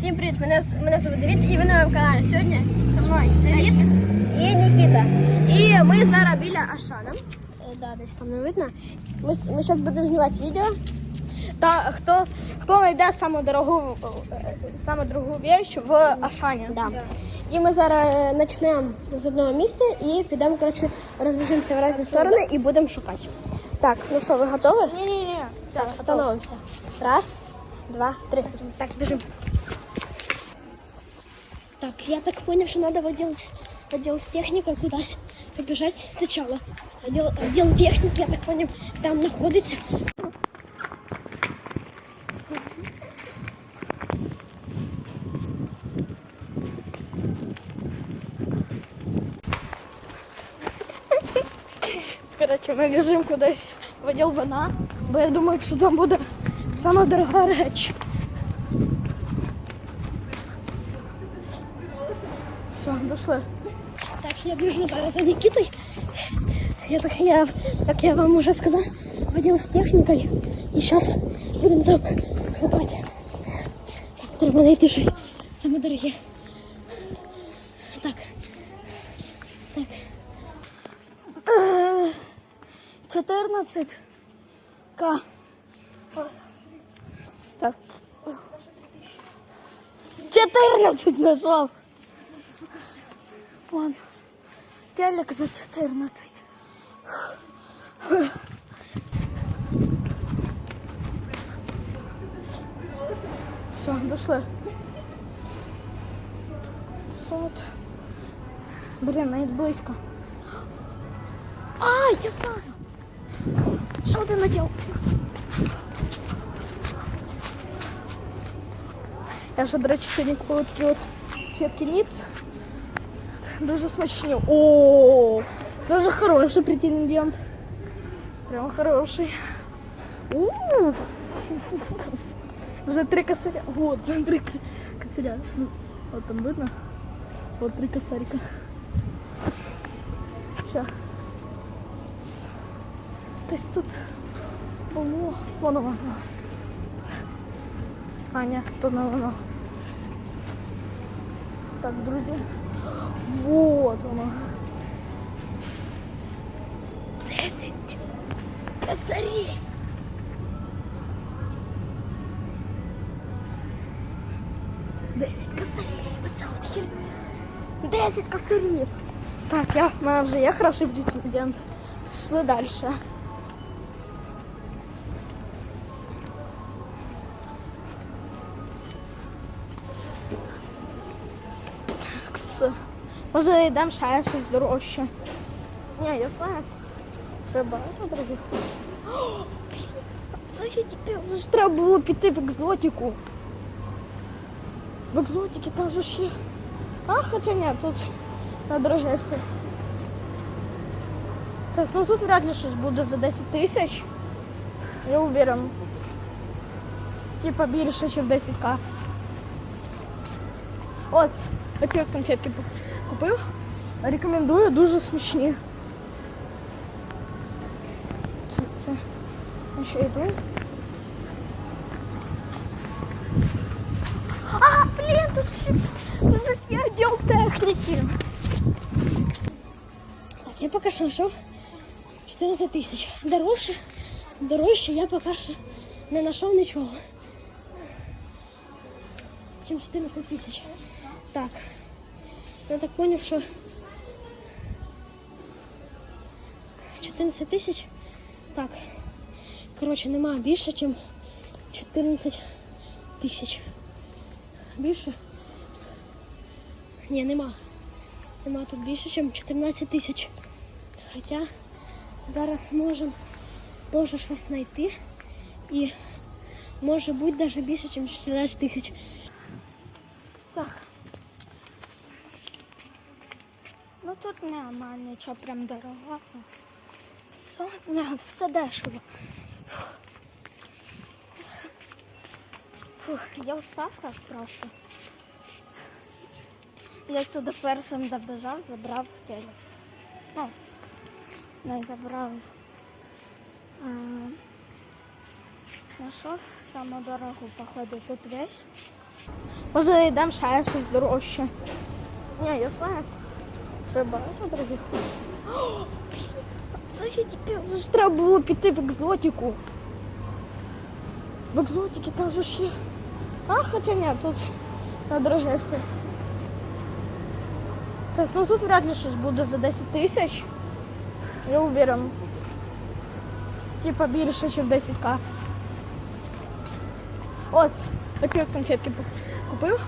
Всім привіт! Мене, мене звуть Давід і ви на моєму каналі. Сьогодні зі мною Давід і Нікіта. І ми зараз біля Ашана. Е, Да, десь там не видно. Ми, ми зараз будемо знімати відео. Та хто, хто знайде саму дорогу, е, саму дорогу вещь в Ашані? Да. І ми зараз е, почнемо з одного місця і підемо, коротше, розбіжимося в різні сторони і будемо шукати. Так, ну що, ви готові? Ні, ні, ні. Так, становимося. Раз, два, три. Так, біжимо. Так, я так понял, что надо в отдел, в отдел с техникой куда-то побежать сначала. Отдел, отдел техники, я так понял, там находится. Коротше, ми біжимо кудись в відділ вина, бо я думаю, що там буде сама дорога реч. Дійшли. Так, я зараз за Никитой. Я так, я, как я вам уже сказал, в отдел с техникой. И сейчас будем там шукать. Так, треба знайти щось саме дороге. Так. Так. 14 К. Так. 14 знайшов. Вон. Телек за 14. Все, дошли. Сот. Блін, навіть близько. А, я знаю. Що ти наділ? Я ж, до речі, сьогодні купила такі от квітки ніц. Дуже смачні. О, це вже хороший претендент. Прям хороший. У. Вже три косаря. Вот, три к- косаря. Ну, Вот там видно? Вот три косарика. Сейчас. Десь тут було. Воно воно. А, ні, то не воно. Так, друзі. Вот воно. Десять косарів. Десять косарів. Оця от херня. Десять косарів. Так, я, в мене вже є хороший претендент. Пішли далі. Може йдемо ще щось дорожче. Ні, я знаю. Це багато дорогих. Це ж, це ж треба було піти в екзотику. В екзотиці там же ж є. А, хоча ні, тут на дороге все. Так, ну тут вряд ли щось буде за 10 тисяч. Я уверен. Типа більше, ніж 10к. От, оці от конфетки купив. Рекомендую, дуже смачні. Це, це. А ще йду. А, блін, тут ще, тут же ж є відділ техніки. Так, я пока что нашел 14 тысяч. Дороже, дорожче я пока что не нашел ничего. Чем 14 тысяч. Так. Я так понял, что 14 тисяч. Так. Коротше, нема більше, ніж 14 тисяч. Більше? Ні, нема. Нема тут більше, ніж 14 тисяч. Хоча зараз можемо теж щось знайти. І може бути навіть більше, ніж 14 тисяч. Так. Ну тут нема нічого прям дорогого. Не, все дешево. Фух, я устав так просто. Я сюди першим добіжав, забрав телек. Ну, не забрав. А, Нашов саму дорогу, походу, тут вещь. Може йдемо ще щось дорожче. Ні, я знаю. Багато дорогих. О, Це ж, тільки- це ж треба було піти в екзотику. В екзотиці там же ж є. А, хоча ні, тут на дороге все. Так, ну тут вряд ли щось буде за 10 тисяч. Я уверен. Типа більше, ніж 10к. От, оці конфетки купив.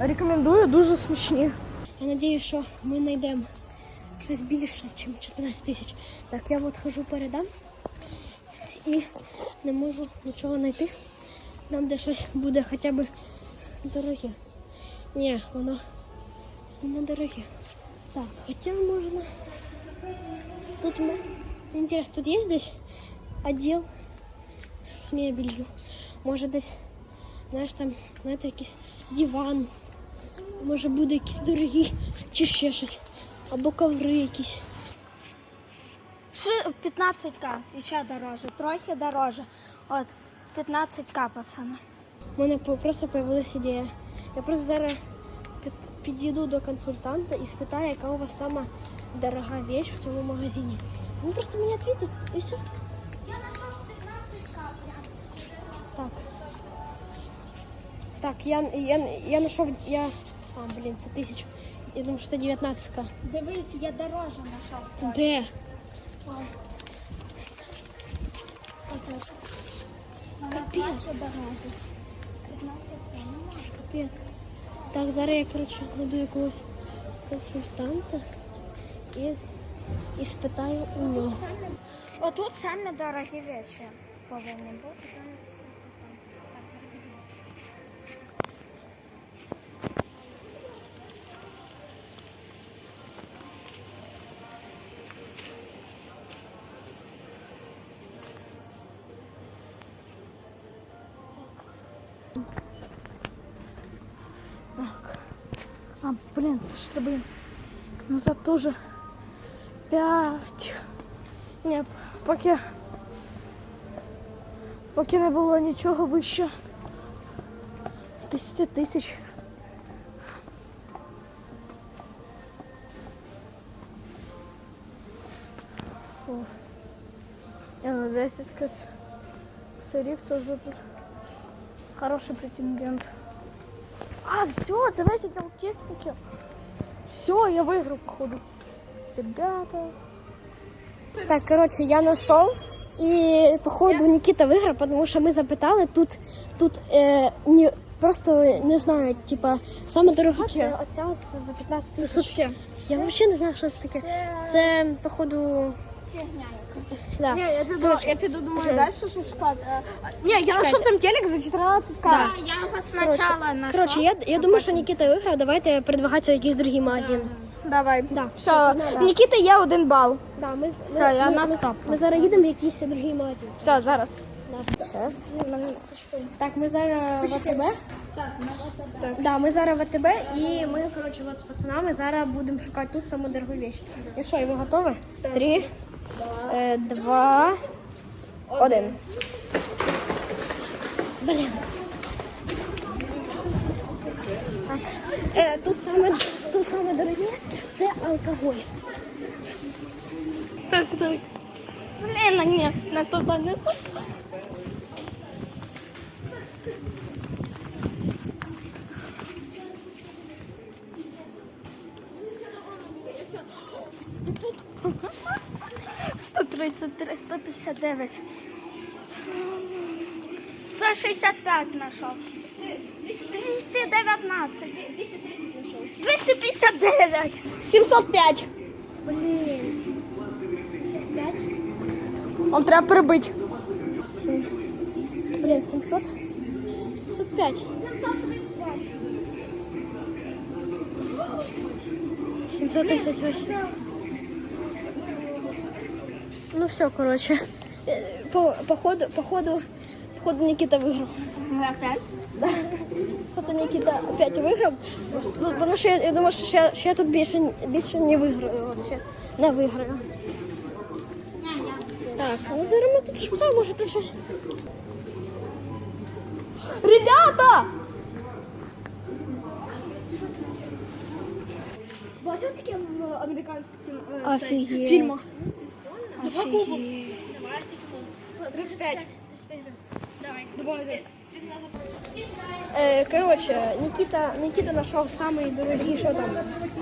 Рекомендую, дуже смачні. Я надію, що ми знайдемо щось більше, ніж 14 тисяч. Так, я от хожу передам і не можу нічого знайти. Там, де щось буде хоча б дороге. Ні, воно не дороге. Так, хоча можна. Тут ми. Інтересно, тут є десь відділ з мебелью. Може десь, знаєш, там, знаєте, якийсь диван. Може буде якісь дорогі чи ще щось. Або коври якісь. 15к і ще дороже, трохи дороже. От 15к, пацани. У мене просто появилась ідея. Я просто зараз під- підійду до консультанта і спитаю, яка у вас сама дорога вещь в цьому магазині. Він просто мені відповідить і все. Так, я, я, я знайшов, я... А, блін, це тисячу. Я думаю, що це 19 Дивись, я дороже знайшов. Де? Капець. дороже. 15к. Капець. Так, зараз я, коротше, знайду якогось консультанта і, і спитаю у нього. Отут самі дорогі речі повинні бути. Так. А, блін, то ж треба назад теж 5. Ні, поки, поки не було нічого вище 10 тисяч. Фу. Я на 10 кос сирів, це вже тут хороший претендент. А, все, це весь отдел. Все, я выиграл, походу. Ребята. Так, коротше, я знайшов. І походу Нікіта виграв, тому що ми запитали тут, тут е, ні, просто не знаю, типа, саме дорога це оця це за 15 Це сутки. Я взагалі не знаю, що це таке. Це, походу, да. Не, я піду, Короче. я піду, думаю, далі що шукати. Не, я знайшов там телек за 14 к А, я його спочатку знайшла. Коротше, я, я думаю, що Нікіта виграв. Давайте передвигатися в якийсь другий магазин. Давай. Да. Все, Нікіта є один бал. Да, ми, з- Все, я на стоп Ми зараз їдемо в якийсь другий магазин. Все, зараз. Зараз. Так, ми зараз в АТБ. Так, ну Да, ми зараз в АТБ і ми, коротше, от з пацанами зараз будемо шукати тут саму дорогу вещь. І що, і ви готові? Три, е, два, один. Блін. Е, тут саме, тут саме дороге це алкоголь. Так, так. Блін, ні, не туди, не туди. Сто тридцять три, сто п'ятдесят дев'ять. 165 знайшов. 219. 259. 705. Блін. П'ять. Он треба прибити. Сім. Блін, 700. 705. 738. Ну все, короче. Э, по, походу, походу, походу Никита выиграл. Опять? Да. Походу Никита опять выиграл. Ну, потому что я, я думаю, что ще, ще я тут більше, більше не виграю. Вообще. Не виграю. Так, ну зараз ми тут шукаємо, може тут щось. Ребята! Бачите таке в американських е, фільмах? Два кубок. Офігеть. 35. Давай. Е, коротше, Нікіта, Нікіта знайшов самий дорогий, що там.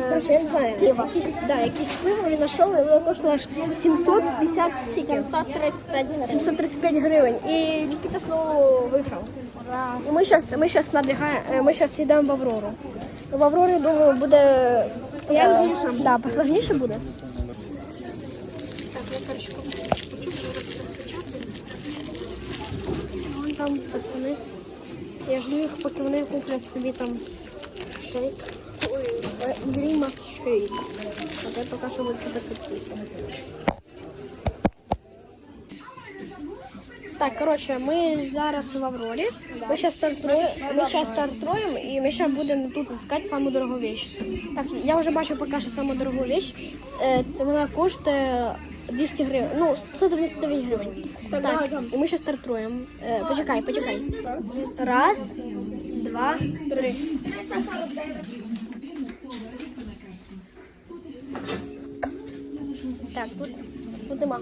Е, коротше, я не знаю. Пиво. Якісь, да, якісь пиво він знайшов, і воно коштувало аж 750 скільки? 735 гривень. 735 гривень. І Нікіта знову виграв. І ми зараз ми щас надвигаємо, ми зараз йдемо в Аврору. В Аврорі, думаю, буде посложніше. Да, посложніше буде. Коротше хочу зараз розкачати. Вон там пацани. Я жду їх, поки вони куплять собі там шейк. Ой, е, грімас шейк. А я поки що буду читати Так, коротше, ми зараз в Аврорі. Ми зараз стартуємо, ми зараз стартуємо і ми зараз будемо тут искати саму дорогу вещь. Так, я вже бачу поки що саму дорогу вещь. Е, Це вона коштує 200 гривень, ну, 199 гривень. Так, і ми зараз стартуємо. Е, Почекай, почекай. Раз, два, три. Так, тут, тут нема.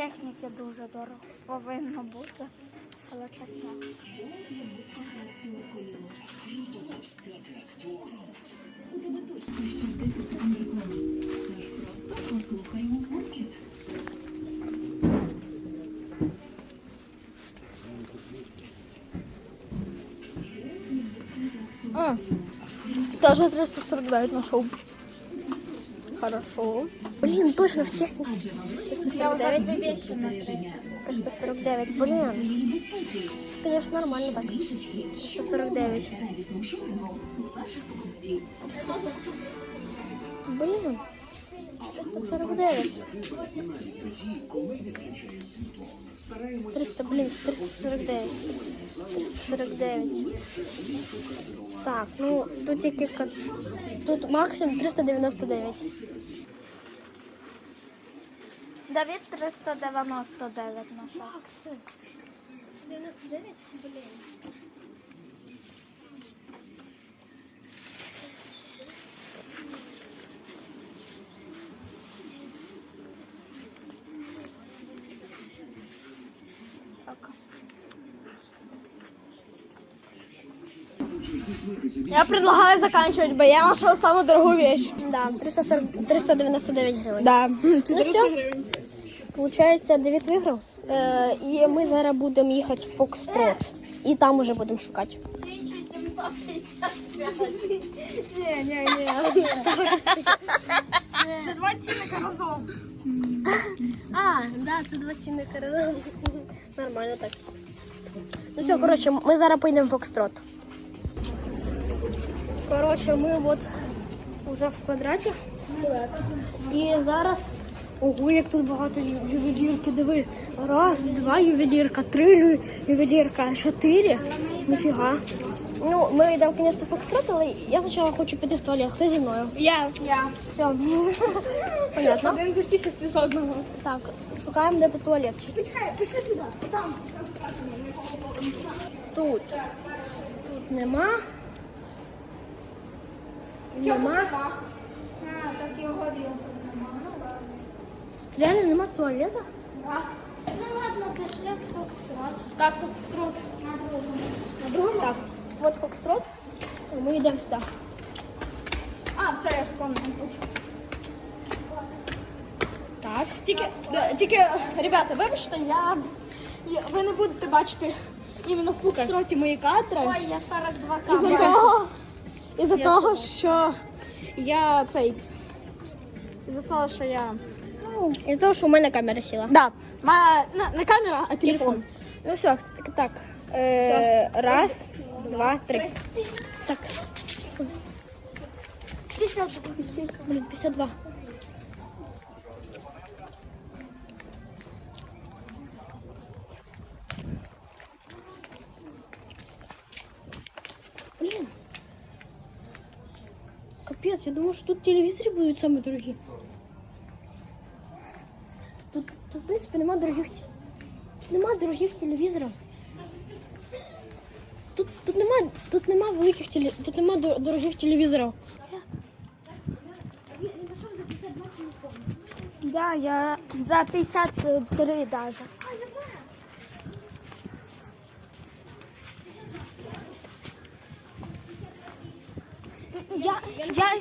Техніки дуже дорого повинно бути, але чесно. Даже 349 нашел. Хорошо. Блин, точно в технике. Я вже дві вещи на 349. Блин. Конечно, нормально так. 349. Блин. 349. 300, блин, 349. 349. Так, ну тут тільки тут максимум 399. Давід 399 нажав. 99? Блин. Я предлагаю заканчивать, бо я нашел самую дорогую вещь. Да, 340, 399 гривень. Да, Ну 400 все. Получається, Давід виграв. Е, і ми зараз будемо їхати в Фокстрот. І там уже будемо шукати. Ні, ні, ні. Це два цінника разом. А, да, це два цінника разом. Нормально так. Ну все, коротше, ми зараз поїдемо в Фокстрот. Коротше, ми от уже в квадраті. І зараз. Ого, як тут багато ювелірки, диви. Раз, два ювелірка, три ювелірка, чотири. Ніфіга. Ну, ми йдемо, в Фокстрот, але я спочатку хочу піти в туалет. Хто зі мною? Я. Я. Все. Понятно. Один з усіх із одного. Так, шукаємо де тут туалетчик. Почекай, пішли сюди. Там. Тут. Тут нема. Нема. А, так його вілку нема. Ну ладно. Тут реально нема туалета? Да. Ну ладно, пішли в Фокстрот. Так, Фокстрот. На другому. На другому? Так. Вот Фокстрот. Ми йдемо сюди. А, все, я вспомнив. Так. Тільки, е, тільки, ребята, вибачте, я, я, ви не будете бачити іменно в Фокстроті мої кадри. Ой, я 42 Із-за того, із-за того, що я цей. Із-за того, що я. Ну, із того, що у мене камера сіла. Да. Моя, не, не камера, а телефон. Ну все, так. так. Е, раз, два, три. Так. 52. Блін, 52. Блин. Капец, я думал, что тут телевизоры будут самые дорогие. Принципе, нема дорогих, нема дорогих телевизоров. Тут, тут нема, тут нема великих теле, тут нема дорогих телевізорів. Да, я за 53 даже. Я, я,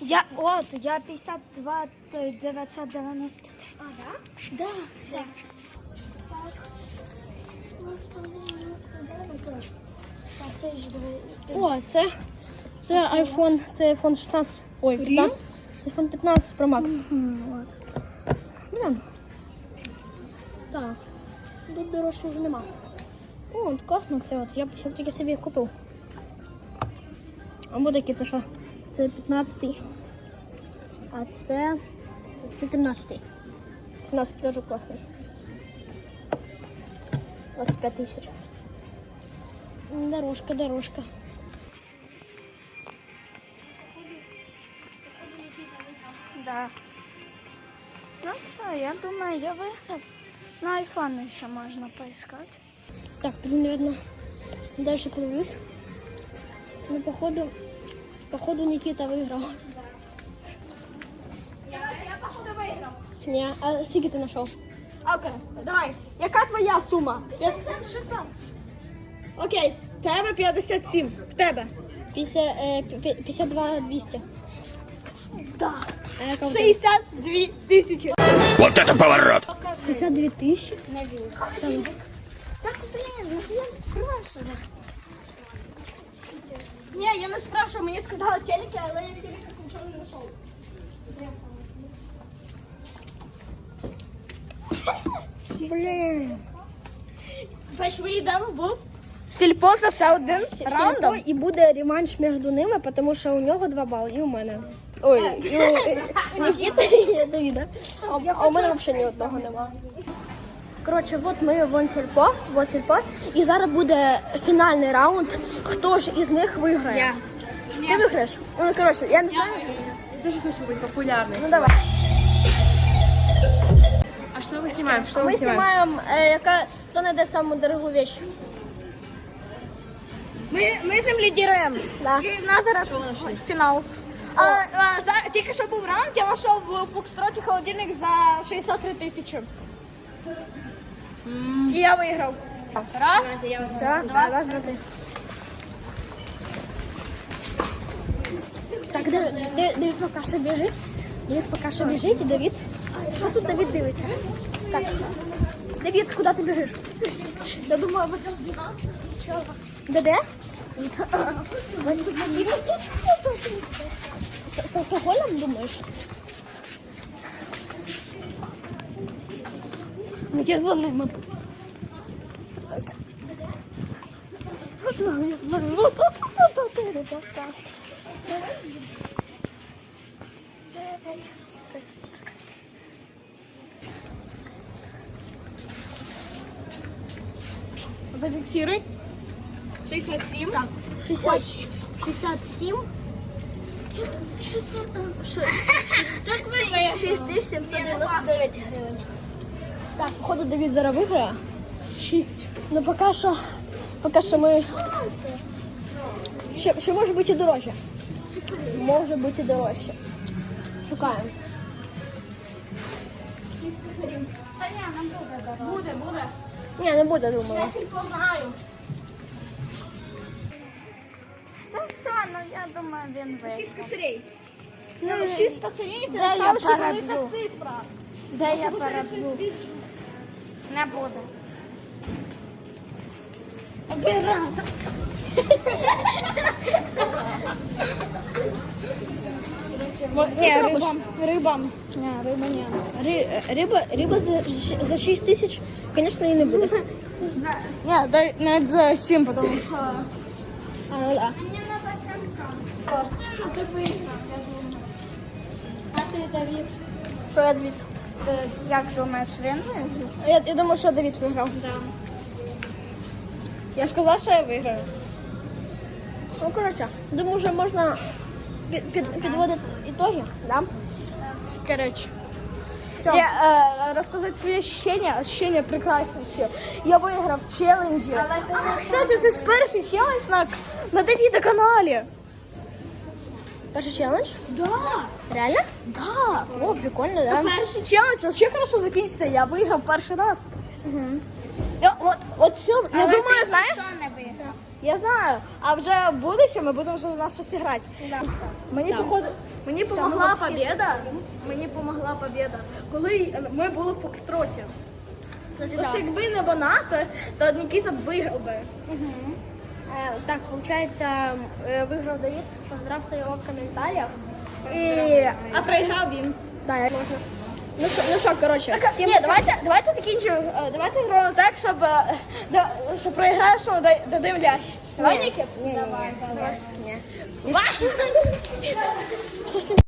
я, от, я 52 990. Да? Да. О, це, це iPhone, це iPhone 16. Ой, 15. Це iPhone 15 Pro Max. Вот. Блін. Так. Тут дорожче вже нема. О, от класно це от. Я б я б тільки собі купив. А буде це що? Це 15-й. А це. Це 13-й. 15 дуже класний. 25 тисяч. Дорожка, дорожка. Да. Ну все, я думаю, я выиграл. На iPhone еще можно поискать. Так, наверное, дальше пройдусь. Ну, походу, походу Никита выиграл. Не, а скільки ти знайшов? Окей, давай. Яка твоя сума? 600. Окей, тебе 57. В тебе. 50, е, пі- пі- 52 200. Да. А яка в тебе? 62 тисячі. Вот это поворот! 52 тисячі? Там. Так, блин, ну я спрашиваю. Ні, я не спрашиваю, мені сказали телеки, але я телеках нічого не знайшов. Блін. Значить, ми йдемо в сільпо за ще один раундом. І буде реванш між ними, тому що у нього 2 бали, і у мене. Ой, і у Нікіти і Давіда. А, а у мене взагалі ні одного нема. Коротше, от ми в сільпо, в сільпо, і зараз буде фінальний раунд. Хто ж із них виграє? Я. Ти виграєш? Ну, коротше, я не знаю. Я тоже хочу быть популярной. Ну давай. Что мы снимаем? Что Ми мы снимаем? знімаємо, яка хто знайде саму дорогу вещь. Ми, ми з ним лідіруємо. Да. І в нас зараз фінал. А, а, за, тільки що був раунд, я знайшов в Фокстроті холодильник за 63 тисячі. І я виграв. Раз. Да, да, раз, два, три. Так, Давид, Давид, поки що біжить. Давид поки що біжить, і Давид. Що тут Давид дивиться? Так. Давид, куди ти біжиш? Я думаю, ви там 12 чого. Де де? З- алкоголем думаєш? Я за ними. Зафіксируй. 67. 60, 67. 600, так, 6799 гривень. Так, походу Давид зараз виграє. 6. Ну поки що, поки що ми... Ще, ще може бути і дорожче. Може бути і дорожче. Шукаємо. Буде, буде. Ні, не буде, думаю. Я сільпо знаю. Та все, ну я думаю, він виграв. 6 косарей. Ну, 6 косарей це Де я достатньо велика переб'ю? цифра. Де я переб'ю? Не буде. Ні, риба. Риба. Ні, риба ні. Ри- Риба, риба за, щ- за 6 тисяч, звісно, і не буде. Ні, дай навіть за 7, тому що... А, ну, да. Мені на Васянка. Сину ти виграв, я думаю. А ти, Давід? Що я Давід? Ти як думаєш, він виграв? Я, я думаю, що Давід виграв. Я ж сказала, що я виграю. Ну, коротше, думаю, вже можна під, під, підводити ітоги, да? Коротше. Все. Я, э, рассказать свои ощущения. Ощущения прекраснейшие. Я выиграв в челленджі. А, кстати, це ж перший челендж на, на Давіда каналі. Перший челендж? Да, Реально? да. О, прикольно, да? Перший челендж вообще хорошо закінчився. Я виграв перший раз. Я, от, от все, я думаю, знаєш, я знаю, а вже в будущому ми будемо вже на щось грати. Мені походу, мені помогла победа. Мені помогла победа, коли ми були в Фокстроті. Тому що якби не вона, то, то Нікіта б виграв би. Е, Так, получается, е, виграв Давид. Поздравте його в коментарях. І... А проіграв він. Да, можна. Ну що, ну що, коротше, всім... Ні, давайте, давайте закінчимо. е, Давайте зробимо так, щоб, е, да, щоб проіграєш, що дадим лящ. Давай, Нікіт? Ні, ні, ні. Ні. Давай.